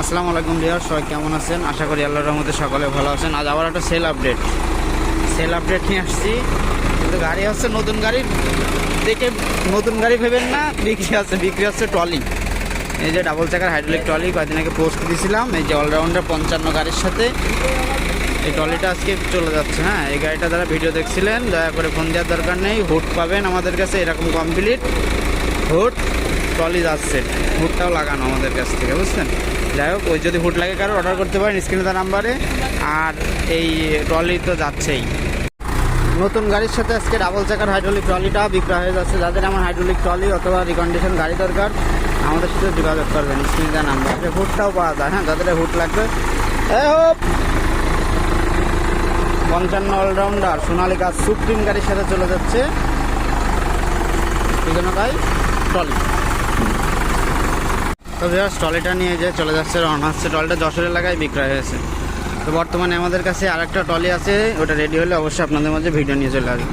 আসসালামু আলাইকুম বিহার সবাই কেমন আছেন? আশা করি আল্লাহর রহমতে সকলে ভালো আছেন। আজ আবার একটা সেল আপডেট সেল আপডেট নিয়ে আসছি। কিন্তু গাড়ি হচ্ছে নতুন গাড়ি। দেখে নতুন গাড়ি ভেবেন না, বিক্রি আছে বিক্রি হচ্ছে ট্রলি এই যে ডাবল চাকার হাইড্রোলিক ট্রলি কয়েকদিন আগে পোস্ট দিয়েছিলাম এই যে অলরাউন্ডার পঞ্চান্ন গাড়ির সাথে। এই ট্রলিটা আজকে চলে যাচ্ছে হ্যাঁ? এই গাড়িটা যারা ভিডিও দেখছিলেন, দয়া করে ফোন দেওয়ার দরকার নেই। হুড পাবেন আমাদের কাছে, এরকম কমপ্লিট হুড ট্রলি যাচ্ছে। হুডটাও লাগানো আমাদের কাছ থেকে, বুঝছেন? যাই হোক, ওই যদি হুট লাগে কারও অর্ডার করতে পারেন স্ক্রিনে তার নাম্বারে আর এই ট্রলি তো যাচ্ছেই। নতুন গাড়ির সাথে আজকে ডাবল চাকার হাইড্রোলিক ট্রলিটা বিক্রয় হয়ে যাচ্ছে। যাদের আমার হাইড্রোলিক ট্রলি অথবা রিকন্ডিশন গাড়ি দরকার, আমাদের সাথে যোগাযোগ করবেন স্ক্রিনে তার নাম্বার হুটটাও পাওয়া যায় হ্যাঁ যাদের হুট লাগবে। পঞ্চান্ন অলরাউন্ডার সোনালিকা সুপ্রিম গাড়ির সাথে চলে যাচ্ছে। ভাই ট্রলি তো ট্রলিটা নিয়ে যে চলে যাচ্ছে রওনা হচ্ছে ট্রলিটা যশোর এলাকায় বিক্রয় হয়েছে। তো বর্তমানে আমাদের কাছে আরেকটা ট্রলি আছে, ওটা রেডি হলে অবশ্যই আপনাদের মাঝে ভিডিও নিয়ে চলে আসবে।